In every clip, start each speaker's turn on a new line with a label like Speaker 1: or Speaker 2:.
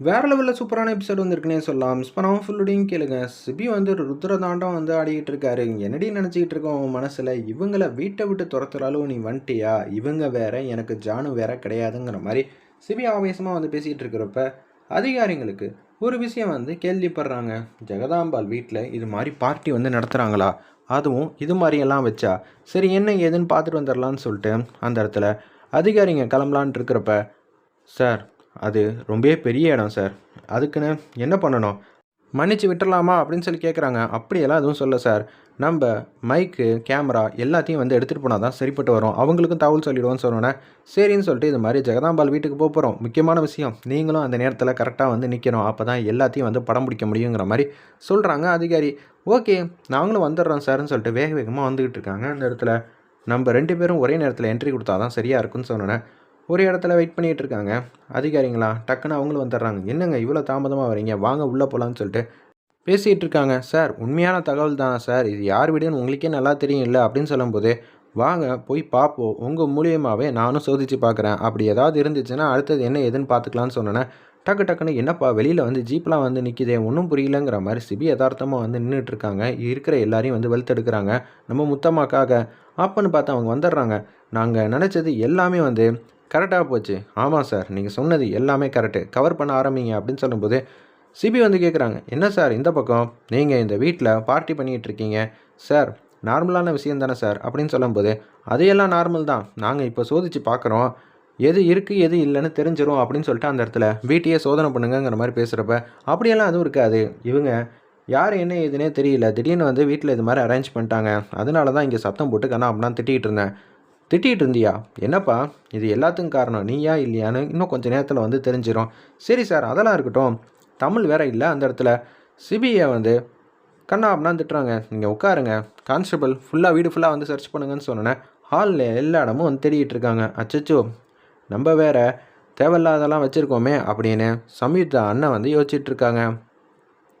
Speaker 1: வேற லெவலில் சூப்பரான எபிசோட் வந்துருக்குன்னே சொல்லலாம். மிஸ் பண்ணாமல் ஃபுல்லுடையும் கேளுங்க. சிபி வந்து ருத்ரதாண்டம் வந்து ஆடிக்கிட்டு இருக்காரு. என்னடி நினச்சிக்கிட்டு இருக்கோம் உன் மனசில்? இவங்களை வீட்டை விட்டு துரத்துறாலும் நீ வந்துட்டியா? இவங்க வேற எனக்கு ஜானு வேற கிடையாதுங்கிற மாதிரி சிபி ஆவேசமாக வந்து பேசிகிட்டு இருக்கிறப்ப அதிகாரிங்களுக்கு ஒரு விஷயம் வந்து கேள்விப்படுறாங்க. ஜெகதாம்பாள் வீட்டில் இது மாதிரி பார்ட்டி வந்து நடத்துகிறாங்களா அதுவும் இது மாதிரியெல்லாம் வச்சா சரி என்ன ஏதுன்னு பார்த்துட்டு வந்துடலான்னு சொல்லிட்டு அந்த இடத்துல அதிகாரிங்க கிளம்பலான் இருக்கிறப்ப சார் அது ரொம்பவே பெரிய இடம் சார் அதுக்குன்னு என்ன பண்ணணும்? மன்னிச்சு விட்டுடலாமா அப்படின்னு சொல்லி கேட்குறாங்க அப்படியெல்லாம் எதுவும் சொல்ல சார் நம்ம மைக்கு கேமரா எல்லாத்தையும் வந்து எடுத்துகிட்டு போனால் தான் சரிப்பட்டு வரும். அவங்களுக்கும் தகவல் சொல்லிவிடுவோன்னு சொன்னோன்னே சரின்னு சொல்லிட்டு இது மாதிரி ஜெகதாம்பால் வீட்டுக்கு போக போகிறோம் முக்கியமான விஷயம் நீங்களும் அந்த நேரத்தில் கரெக்டாக வந்து நிற்கணும் அப்போ தான் எல்லாத்தையும் வந்து படம் பிடிக்க முடியுங்கிற மாதிரி சொல்கிறாங்க அதிகாரி. ஓகே நாங்களும் வந்துடுறோம் சார்னு சொல்லிட்டு வேக வேகமாக வந்துக்கிட்டு இருக்காங்க. அந்த இடத்துல நம்ம ரெண்டு பேரும் ஒரே நேரத்தில் என்ட்ரி கொடுத்தா தான் சரியாக இருக்குன்னு சொன்னோன்னே ஒரு இடத்துல வெயிட் பண்ணிகிட்டு இருக்காங்க அதிகாரிங்களா டக்குன்னு அவங்களும் வந்துடுறாங்க. என்னங்க இவ்வளோ தாமதமாக வரீங்க? வாங்க உள்ளே போகலான்னு சொல்லிட்டு பேசிகிட்டு இருக்காங்க சார் உண்மையான தகவல் தானே சார்? இது யார் வீடுன்னு உங்களுக்கே நல்லா தெரியும் இல்லை அப்படின்னு சொல்லும்போது வாங்க போய் பார்ப்போம். உங்கள் மூலியமாகவே நானும் சோதித்து பார்க்குறேன். அப்படி ஏதாவது இருந்துச்சுன்னா அடுத்தது என்ன ஏதுன்னு பார்த்துக்கலான்னு சொன்னேன் டக்கு டக்குன்னு என்னப்பா வெளியில் வந்து ஜீப்லாம் வந்து நிற்கிதே ஒன்றும் புரியலங்கிற மாதிரி சிபி யதார்த்தமாக வந்து நின்றுட்டுருக்காங்க இருக்கிற எல்லாரையும் வந்து வெளுத்தெடுக்கிறாங்க. நம்ம முத்தம்மாக்காக. அப்பன்னு பார்த்து அவங்க வந்துடுறாங்க. நாங்கள் நினச்சது எல்லாமே வந்து கரெக்டாக போச்சு. ஆமாம் சார். நீங்கள் சொன்னது எல்லாமே கரெக்டு கவர் பண்ண ஆரம்பிங்க அப்படின்னு சொல்லும்போது சிபி வந்து கேட்குறாங்க என்ன சார் இந்த பக்கம்? நீங்கள் இந்த வீட்டில் பார்ட்டி பண்ணிகிட்டு இருக்கீங்க. சார் நார்மலான விஷயம் தானே சார். அப்படின்னு சொல்லும்போது அதையெல்லாம் நார்மல் தான். நாங்கள் இப்போ சோதித்து பார்க்குறோம் எது இருக்குது எது இல்லைன்னு தெரிஞ்சிரும். அப்படின்னு சொல்லிட்டு அந்த இடத்துல வீட்டையே சோதனை பண்ணுங்கங்கிற மாதிரி பேசுகிறப்ப அப்படியெல்லாம் அதுவும் இருக்காது. இவங்க யார் என்ன ஏதுன்னே தெரியல. திடீர்னு வந்து வீட்டில் இது மாதிரி அரேஞ்ச் பண்ணிட்டாங்க. அதனால தான் இங்கே சத்தம் போட்டு கண்ணா அப்படின்னா திட்டிகிட்டு இருந்தேன். திட்டிகிட்டு இருந்தியா என்னப்பா இது எல்லாத்துக்கும் காரணம் நீயா இல்லையான்னு இன்னும் கொஞ்சம் நேரத்தில் வந்து தெரிஞ்சிடும் சரி சார் அதெல்லாம் இருக்கட்டும். தமிழ் வேற இல்லை அந்த இடத்துல. சிபிஐ வந்து கண்ணா அப்படின்னா திட்டுறாங்க. நீங்கள் உட்காருங்க. கான்ஸ்டபிள் ஃபுல்லாக வீடு ஃபுல்லாக வந்து சர்ச் பண்ணுங்கன்னு சொன்னேன் ஹாலில் எல்லா இடமும் வந்து தேடிக்கிட்டு இருக்காங்க. அச்சச்சோ நம்ம வேற தேவையில்லாதெல்லாம் வச்சுருக்கோமே அப்படின்னு சம்யுக்தா அண்ணன் வந்து யோசிச்சுட்டு இருக்காங்க.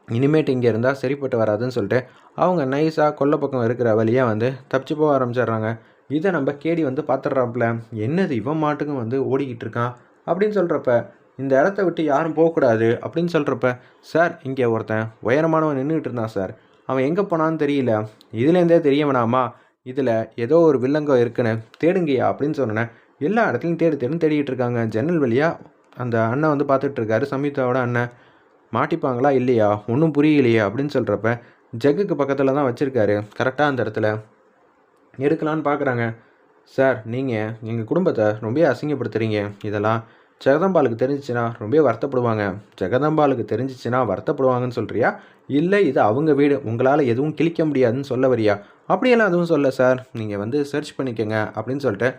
Speaker 1: இனிமேட்டு இங்கே இருந்தால் சரிப்பட்டு வராதுன்னு சொல்லிட்டு அவங்க நைஸாக கொல்லை பக்கம் இருக்கிற வழியாக வந்து தப்பிச்சு போக ஆரம்பிச்சிடுறாங்க. இதை நம்ம கேடி வந்து பார்த்துட்றாப்புல என்னது இவன் மாட்டுக்கும் வந்து ஓடிக்கிட்டு இருக்கான்? அப்படின்னு சொல்கிறப்ப இந்த இடத்த விட்டு யாரும் போகக்கூடாது அப்படின்னு சொல்கிறப்ப சார் இங்கே ஒருத்தன் உயரமானவன் நின்றுக்கிட்டு இருந்தான் சார். அவன் எங்கே போனான்னு தெரியல. இதுலேருந்தே தெரிய வேணாமா இதில் ஏதோ ஒரு வில்லங்கம் இருக்குன்னு தேடுங்கய்யா அப்படின்னு சொன்னேன் எல்லா இடத்துலையும் தேடி தேடுன்னு தேடிக்கிட்டு இருக்காங்க. ஜன்னல் வழியாக அந்த அண்ணன் வந்து பார்த்துட்டு இருக்காரு சமீதாவோட அண்ணன். மாட்டிப்பாங்களா இல்லையா? ஒன்றும் புரியலையே அப்படின்னு சொல்கிறப்ப ஜக்குக்கு பக்கத்தில் தான் வச்சுருக்காரு. கரெக்டாக அந்த இடத்துல. எடுக்கலான்னு பார்க்குறாங்க. சார் நீங்கள் எங்கள் குடும்பத்தை ரொம்ப அசிங்கப்படுத்துகிறீங்க இதெல்லாம் ஜெகதம்பாலுக்கு தெரிஞ்சிச்சுன்னா ரொம்ப வருத்தப்படுவாங்க. ஜெகதம்பாலுக்கு தெரிஞ்சிச்சுன்னா வருத்தப்படுவாங்கன்னு சொல்கிறியா இல்லை இது அவங்க வீடு. உங்களால் எதுவும் கிழிக்க முடியாதுன்னு சொல்ல வரியா? அப்படியெல்லாம் எதுவும் சொல்ல சார் நீங்கள் வந்து சர்ச் பண்ணிக்கோங்க அப்படின்னு சொல்லிட்டு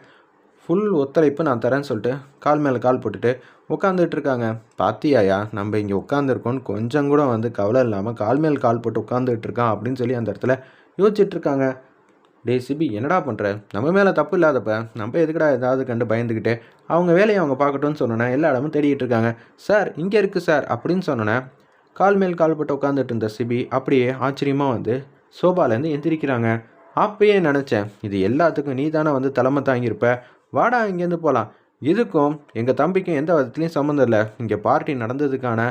Speaker 1: ஃபுல் ஒத்துழைப்பு நான் தரேன்னு சொல்லிட்டு கால் மேலே கால் போட்டுட்டு உட்காந்துட்டு இருக்காங்க. பாத்தியாயா நம்ம இங்கே உட்காந்துருக்கோன்னு கொஞ்சம் கூட வந்து கவலை இல்லாமல் கால் மேல் கால் போட்டு உட்காந்துட்டு இருக்கான் அப்படின்னு சொல்லி அந்த இடத்துல யோசிச்சுட்டு இருக்காங்க. டே சிபி என்னடா பண்ணுற நம்ம மேலே தப்பு இல்லாதப்ப நம்ம எதுக்கடா ஏதாவது கண்டு பயந்துக்கிட்டு அவங்க வேலையை அவங்க பார்க்கட்டும்னு சொன்னோன்னே எல்லா இடமும் தேடிட்டு இருக்காங்க. சார் இங்கே இருக்குது சார் அப்படின்னு சொன்னோன்னே கால் மேல் கால் போட்டு உட்காந்துட்டு இருந்த சிபி அப்படியே ஆச்சரியமாக வந்து சோபாலேருந்து எந்திரிக்கிறாங்க. அப்பயே நினச்சேன் இது எல்லாத்துக்கும் நீ தானே வந்து தலைமை தாங்கியிருப்ப. வாடா இங்கேருந்து போகலாம் இதுக்கும் எங்கள் தம்பிக்கும் எந்த விதத்துலேயும் சம்மந்தம் இல்லை. இங்கே பார்ட்டி நடந்ததுக்கான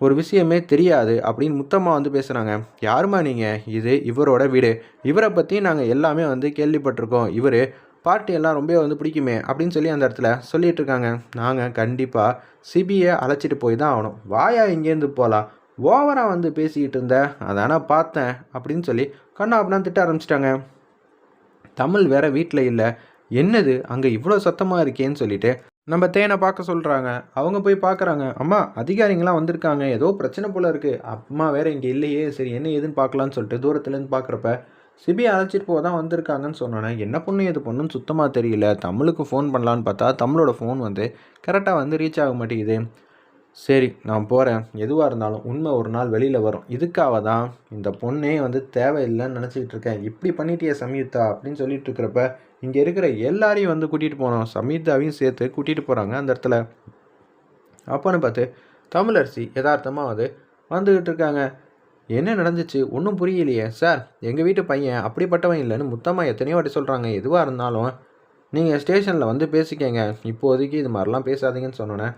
Speaker 1: ஒரு விஷயமே தெரியாது அப்படின்னு முத்தமாக வந்து பேசுகிறாங்க யாருமா நீங்கள் இது இவரோட வீடு. இவரை பற்றி நாங்கள் எல்லாமே வந்து கேள்விப்பட்டிருக்கோம். இவர் பார்ட்டி எல்லாம் ரொம்ப வந்து பிடிக்குமே அப்படின்னு சொல்லி அந்த இடத்துல சொல்லிகிட்டு இருக்காங்க. நாங்கள் கண்டிப்பாக சிபியை அழைச்சிட்டு போய் தான் ஆகணும். வாயா இங்கேருந்து போகலாம் ஓவராக வந்து பேசிக்கிட்டு இருந்த அதானே பார்த்தேன் அப்படின்னு சொல்லி கண்ணா அப்படின்னா திட்ட ஆரம்பிச்சிட்டாங்க. தமிழ் வேற வீட்டில் இல்லை. என்னது? அங்கே இவ்வளோ சத்தமாக இருக்கேன்னு சொல்லிட்டு நம்ம தேனை பார்க்க சொல்கிறாங்க அவங்க போய் பார்க்குறாங்க. அம்மா அதிகாரிங்களாம் வந்திருக்காங்க. ஏதோ பிரச்சனை போல் இருக்குது அம்மா வேறு இங்கே இல்லையே. சரி என்ன ஏதுன்னு பார்க்கலான்னு சொல்லிட்டு தூரத்துலேருந்து பார்க்குறப்ப சிபி அழைச்சிட்டு போக தான் வந்திருக்காங்கன்னு சொன்னோன்னே என்ன பொண்ணு எது பொண்ணுன்னு சுத்தமாக தெரியல. தமிழுக்கு ஃபோன் பண்ணலான்னு பார்த்தா தமிழோட ஃபோன் வந்து கரெக்டாக வந்து ரீச் ஆக மாட்டேங்குது. சரி நான் போகிறேன் எதுவாக இருந்தாலும் உண்மை ஒரு நாள் வெளியில் வரும். இதுக்காக தான் இந்த பொண்ணே வந்து தேவையில்லைன்னு நினச்சிக்கிட்டு இருக்கேன். இப்படி பண்ணிட்டியே சம்யுக்தா அப்படின்னு சொல்லிட்டு இருக்கிறப்ப இங்கே இருக்கிற எல்லாரையும் வந்து கூட்டிகிட்டு போனோம். சம்யுக்தாவையும் சேர்த்து கூட்டிகிட்டு போகிறாங்க அந்த இடத்துல. அப்போன்னு பார்த்து தமிழரசி யதார்த்தமாக வந்து வந்துக்கிட்டு இருக்காங்க. என்ன நடந்துச்சு? ஒன்றும் புரியலையே. சார் எங்கள் வீட்டு பையன் அப்படிப்பட்டவன் இல்லைன்னு முத்தமாக எத்தனையோ வாட்டி சொல்கிறாங்க எதுவாக இருந்தாலும் நீங்கள் ஸ்டேஷனில் வந்து பேசிக்கங்க. இப்போதைக்கு இது மாதிரிலாம் பேசாதீங்கன்னு சொன்னோன்னே.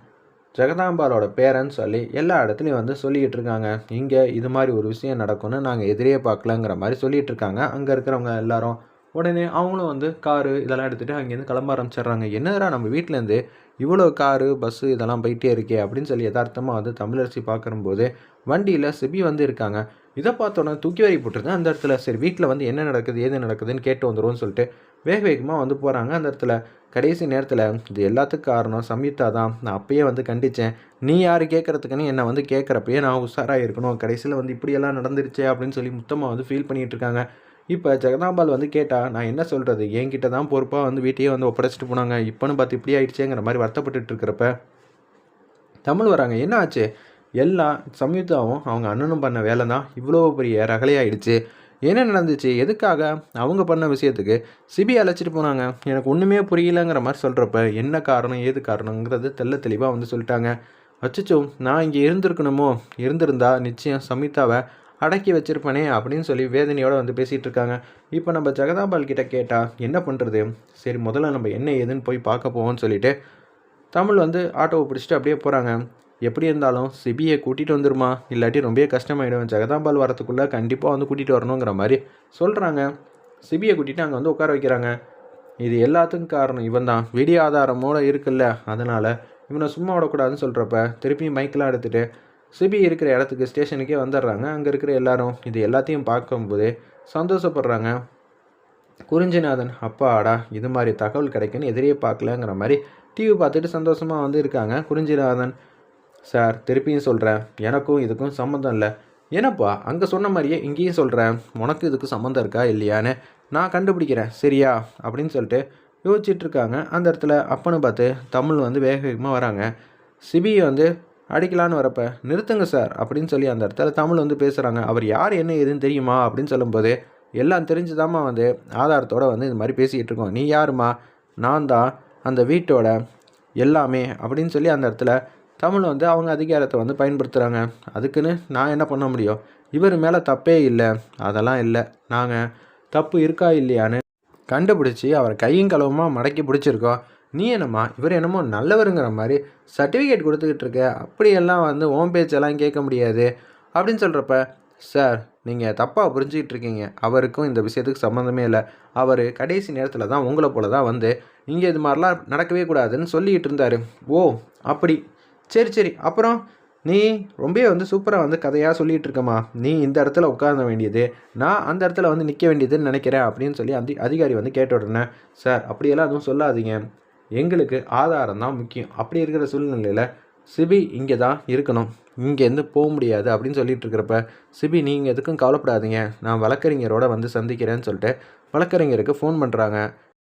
Speaker 1: ஜெகதாம்பாலோட பேரன்ஸ் சொல்லி எல்லா இடத்துலையும் வந்து சொல்லிக்கிட்டு இருக்காங்க. இங்கே இது மாதிரி ஒரு விஷயம் நடக்கும்னு நாங்கள் எதிரே பார்க்கலங்கிற மாதிரி சொல்லிகிட்டு இருக்காங்க. அங்கே இருக்கிறவங்க எல்லாரும் உடனே அவங்களும் வந்து காரு இதெல்லாம் எடுத்துகிட்டு அங்கேருந்து கிளம்ப ஆரம்பிச்சிடுறாங்க. என்னடா நம்ம வீட்டிலேருந்து இவ்வளோ காரு பஸ்ஸு இதெல்லாம் போயிட்டே இருக்கே அப்படின்னு சொல்லி யதார்த்தமாக வந்து தமிழரசி பார்க்கும்போது வண்டியில் சிபி வந்து இருக்காங்க. இதை பார்த்தோன்னே தூக்கி வரி போட்டிருந்தேன். அந்த இடத்துல சரி வீட்டில் வந்து என்ன நடக்குது ஏது நடக்குதுன்னு கேட்டு வந்துடும்னு சொல்லிட்டு வேக வேகமாக வந்து போகிறாங்க அந்த இடத்துல கடைசி நேரத்தில் இது எல்லாத்துக்கும் காரணம் சம்யுக்தா தான். நான் அப்பயே வந்து கண்டித்தேன் நீ யார் கேட்குறதுக்குன்னு என்னை வந்து கேட்குறப்பயே நான் உஷாராக இருக்கணும். கடைசியில் வந்து இப்படியெல்லாம் நடந்துருச்சே அப்படின்னு சொல்லி மொத்தமாக வந்து ஃபீல் பண்ணிகிட்டு இருக்காங்க. இப்போ ஜெகதாம்பால் வந்து கேட்டால் நான் என்ன சொல்கிறது என்கிட்ட தான் பொறுப்பாக வந்து வீட்டையே வந்து ஒப்படைச்சிட்டு போனாங்க. இப்போன்னு பார்த்து இப்படி ஆயிடுச்சேங்கிற மாதிரி வருத்தப்பட்டுட்டு இருக்கிறப்ப தமிழ் வராங்க. என்ன ஆச்சு? எல்லாம் சம்யுக்தாவும் அவங்க அண்ணனும் பண்ண வேலை தான் இவ்வளோ பெரிய ரகலையாயிடுச்சு. என்ன நடந்துச்சு? எதுக்காக? அவங்க பண்ண விஷயத்துக்கு சிபி அழைச்சிட்டு போனாங்க. எனக்கு ஒன்றுமே புரியலங்கிற மாதிரி சொல்கிறப்ப என்ன காரணம் ஏது காரணங்கிறது தெல்ல தெளிவாக வந்து சொல்லிட்டாங்க. அச்சச்சோ நான் இங்கே இருந்திருக்கணுமோ? இருந்திருந்தா நிச்சயம் சமிதாவை அடக்கி வச்சிருப்பனே அப்படின்னு சொல்லி வேதனையோடு வந்து பேசிகிட்டு இருக்காங்க. இப்போ நம்ம ஜெகதாபால் கிட்ட கேட்டால் என்ன பண்ணுறது சரி முதல்ல நம்ம என்ன ஏதுன்னு போய் பார்க்க போவோம்னு சொல்லிட்டு தமிழ் வந்து ஆட்டோவை பிடிச்சிட்டு அப்படியே போகிறாங்க எப்படி இருந்தாலும் சிபியை கூட்டிகிட்டு வந்துருமா? இல்லாட்டி ரொம்ப கஷ்டமாயிடும். ஜெகதாம்பால் வரத்துக்குள்ளே கண்டிப்பாக வந்து கூட்டிகிட்டு வரணுங்கிற மாதிரி சொல்கிறாங்க சிபியை கூட்டிகிட்டு அங்கே வந்து உட்கார வைக்கிறாங்க. இது எல்லாத்துக்கும் காரணம் இவன் தான் வீடியோ ஆதாரமோடு இருக்குல்ல. அதனால் இவனை சும்மா விடக்கூடாதுன்னு சொல்கிறப்ப திருப்பியும் மைக்கெலாம் எடுத்துகிட்டு சிபி இருக்கிற இடத்துக்கு ஸ்டேஷனுக்கே வந்துடுறாங்க. அங்கே இருக்கிற எல்லாரும் இது எல்லாத்தையும் பார்க்கும்போதே சந்தோஷப்படுறாங்க. குறிஞ்சிநாதன் அப்பாடா இது மாதிரி தகவல் கிடைக்குன்னு எதிரியே பார்க்கலங்கிற மாதிரி டிவி பார்த்துட்டு சந்தோஷமாக வந்து இருக்காங்க குறிஞ்சிநாதன். சார் திருப்பியும் சொல்கிறேன் எனக்கும் இதுக்கும் சம்மந்தம் இல்லை. ஏன்னப்பா அங்கே சொன்ன மாதிரியே இங்கேயும் சொல்கிறேன் உனக்கு இதுக்கு சம்மந்தம் இருக்கா இல்லையான்னு நான் கண்டுபிடிக்கிறேன். சரியா? அப்படின்னு சொல்லிட்டு யோசிச்சுட்ருக்காங்க அந்த இடத்துல அப்பன்னு பார்த்து தமிழ் வந்து வேக வேகமாக வராங்க. சிபியை வந்து அடிக்கலான்னு வரப்ப நிறுத்துங்க சார் அப்படின்னு சொல்லி அந்த இடத்துல தமிழ் வந்து பேசுகிறாங்க அவர் யார் என்ன ஏதுன்னு தெரியுமா? அப்படின்னு சொல்லும்போது எல்லாம் தெரிஞ்சுதாம்மா வந்து ஆதாரத்தோடு வந்து இது மாதிரி பேசிக்கிட்டு இருக்கோம். நீ யாருமா நான் தான் அந்த வீட்டோட எல்லாமே அப்படின்னு சொல்லி அந்த இடத்துல தமிழ் வந்து அவங்க அதிகாரத்தை வந்து பயன்படுத்துகிறாங்க அதுக்குன்னு நான் என்ன பண்ண முடியும்? இவர் மேலே தப்பே இல்லை. அதெல்லாம் இல்லை. நாங்கள் தப்பு இருக்கா இல்லையான்னு கண்டுபிடிச்சி அவரை கையும் களவுமாக மடக்கி பிடிச்சிருக்கோம். நீ என்னம்மா? இவர் என்னமோ நல்லவருங்கிற மாதிரி சர்டிஃபிகேட் கொடுத்துக்கிட்டு இருக்க. அப்படியெல்லாம் வந்து ஓம் பேச்செல்லாம் கேட்க முடியாது. அப்படின்னு சொல்கிறப்ப சார் நீங்கள் தப்பாக புரிஞ்சுக்கிட்டு இருக்கீங்க. அவருக்கும் இந்த விஷயத்துக்கு சம்மந்தமே இல்லை. அவர் கடைசி நேரத்தில் தான் உங்களை போல தான் வந்து இங்கே இது மாதிரிலாம் நடக்கவே கூடாதுன்னு சொல்லிக்கிட்டு இருந்தார். ஓ அப்படி. சரி சரி. அப்புறம் நீ ரொம்ப வந்து சூப்பராக வந்து கதையாக சொல்லிகிட்டு இருக்கம்மா. நீ இந்த இடத்துல உட்கார வேண்டியது நான் அந்த இடத்துல வந்து நிற்க வேண்டியதுன்னு நினைக்கிறேன் அப்படின்னு சொல்லி அந்த அதிகாரி வந்து கேட்ட உடனே சார் அப்படியெல்லாம் அதுவும் சொல்லாதீங்க. எங்களுக்கு ஆதாரம் தான் முக்கியம். அப்படி இருக்கிற சூழ்நிலையில் சிபி இங்கே தான் இருக்கணும். இங்கேருந்து போக முடியாது அப்படின்னு சொல்லிட்டு இருக்கிறப்ப சிபி நீங்கள் எதுக்கும் கவலைப்படாதீங்க. நான் வழக்கறிஞரோட வந்து சந்திக்கிறேன்னு சொல்லிட்டு வழக்கறிஞருக்கு ஃபோன் பண்ணுறாங்க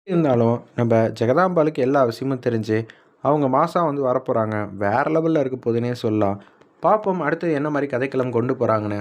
Speaker 1: இருந்தாலும் நம்ம ஜெகதாம்பாலுக்கு எல்லா விஷயமும் தெரிஞ்சு அவங்க மாதம் வந்து வரப்போகிறாங்க வேறு லெவலில் இருக்க போதுன்னே சொல்லலாம். பார்ப்போம் அடுத்து என்ன மாதிரி கதைக்களம் கொண்டு போகிறாங்கன்னு